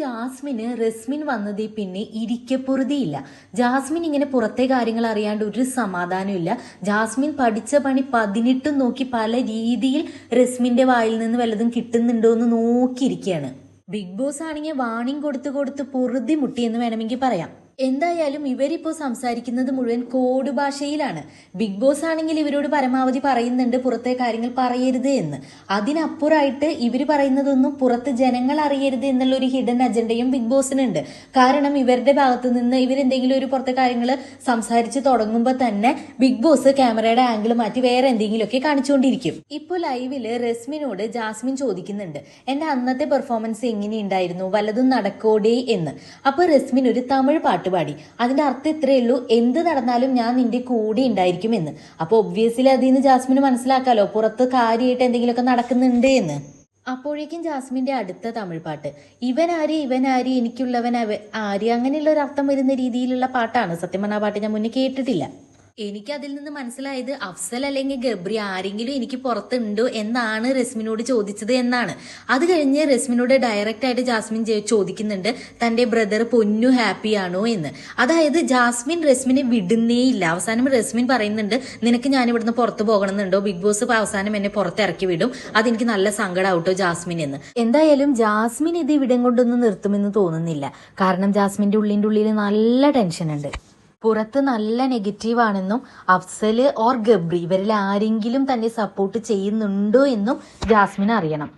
ജാസ്മിന് റസ്മിൻ വന്നതിൽ പിന്നെ ഇരിക്കപ്പൊറുതിയില്ല. ജാസ്മിൻ ഇങ്ങനെ പുറത്തെ കാര്യങ്ങൾ അറിയാണ്ട് ഒരു സമാധാനമില്ല ജാസ്മിൻ പഠിച്ച പണി പതിനെട്ടും നോക്കി പല രീതിയിൽ റസ്മിന്റെ വായിൽ നിന്ന് വല്ലതും കിട്ടുന്നുണ്ടോ എന്ന് നോക്കിയിരിക്കുകയാണ് ബിഗ് ബോസ് ആണെങ്കിൽ വാണിംഗ് കൊടുത്തു കൊടുത്ത് പൊറുതി മുട്ടി എന്ന് വേണമെങ്കിൽ പറയാം. എന്തായാലും ഇവരിപ്പോൾ സംസാരിക്കുന്നത് മുഴുവൻ കോഡ് ഭാഷയിലാണ്. ബിഗ് ബോസ് ആണെങ്കിൽ ഇവരോട് പരമാവധി പറയുന്നുണ്ട് പുറത്തെ കാര്യങ്ങൾ പറയരുത് എന്ന്. അതിനപ്പുറമായിട്ട് ഇവർ പറയുന്നതൊന്നും പുറത്ത് ജനങ്ങൾ അറിയരുത് എന്നുള്ള ഒരു ഹിഡൻ അജണ്ടയും ബിഗ് ബോസിനുണ്ട്. കാരണം ഇവരുടെ ഭാഗത്ത് നിന്ന് ഇവരെന്തെങ്കിലും ഒരു പുറത്തെ കാര്യങ്ങൾ സംസാരിച്ച് തുടങ്ങുമ്പോൾ തന്നെ ബിഗ് ബോസ് ക്യാമറയുടെ ആംഗിൾ മാറ്റി വേറെ എന്തെങ്കിലുമൊക്കെ കാണിച്ചുകൊണ്ടിരിക്കും. ഇപ്പോൾ ലൈവിൽ റസ്മിനോട് ജാസ്മിൻ ചോദിക്കുന്നുണ്ട് എന്റെ അന്നത്തെ പെർഫോമൻസ് എങ്ങനെയുണ്ടായിരുന്നു? വല്ലതും നടക്കോടേ എന്ന്. അപ്പൊ റസ്മിൻ ഒരു തമിഴ് പാട്ട് പാടി അതിന്റെ അർത്ഥം ഇത്രയേ ഉള്ളൂ. എന്ത് നടന്നാലും ഞാൻ നിന്റെ കൂടെ ഉണ്ടായിരിക്കും എന്ന്. അപ്പൊ ഒബ്വിയസ്ലി അതിൽ ജാസ്മിന് മനസ്സിലാക്കാലോ. പുറത്ത് കാര്യമായിട്ട് എന്തെങ്കിലുമൊക്കെ നടക്കുന്നുണ്ട് എന്ന്. അപ്പോഴേക്കും ജാസ്മിന്റെ അടുത്ത തമിഴ് പാട്ട് ഇവൻ ആര്? ഇവൻ ആര്? എനിക്കുള്ളവൻ ആര്? അങ്ങനെയുള്ള ഒരു അർത്ഥം വരുന്ന രീതിയിലുള്ള പാട്ടാണ്. സത്യം പറഞ്ഞ ആ പാട്ട് ഞാൻ മുന്നേ കേട്ടിട്ടില്ല. എനിക്ക് അതിൽ നിന്ന് മനസ്സിലായത് അഫ്സൽ അല്ലെങ്കിൽ ഗബ്രി ആരെങ്കിലും എനിക്ക് പുറത്തുണ്ടോ എന്നാണ് റസ്മിനോട് ചോദിച്ചത് എന്നാണ്. അത് കഴിഞ്ഞ് റസ്മിനോട് ഡയറക്റ്റ് ആയിട്ട് ജാസ്മിൻ ചോദിക്കുന്നുണ്ട് തന്റെ ബ്രദർ പൊന്നു ഹാപ്പിയാണോ എന്ന്. അതായത് ജാസ്മിൻ റസ്മിനെ വിടുന്നേ ഇല്ല അവസാനം റസ്മിൻ പറയുന്നുണ്ട് നിനക്ക് ഞാൻ ഇവിടുന്ന് പുറത്തു പോകണമെന്നുണ്ടോ? ബിഗ് ബോസ് അവസാനം എന്നെ പുറത്തിറക്കി വിടും. അതെനിക്ക് നല്ല സങ്കടമാവട്ടോ ജാസ്മിൻ എന്ന്. എന്തായാലും ജാസ്മിൻ ഇത് ഇവിടം കൊണ്ടൊന്നും നിർത്തുമെന്ന് തോന്നുന്നില്ല. കാരണം ജാസ്മിന്റെ ഉള്ളിന്റെ ഉള്ളിൽ നല്ല ടെൻഷൻ ഉണ്ട്. പുറത്ത് നല്ല നെഗറ്റീവാണെന്നും അഫ്സൽ ഓർ ഗബ്രി ഇവരിൽ ആരെങ്കിലും തന്നെ സപ്പോർട്ട് ചെയ്യുന്നുണ്ടോ എന്നും ജാസ്മിൻ അറിയണം.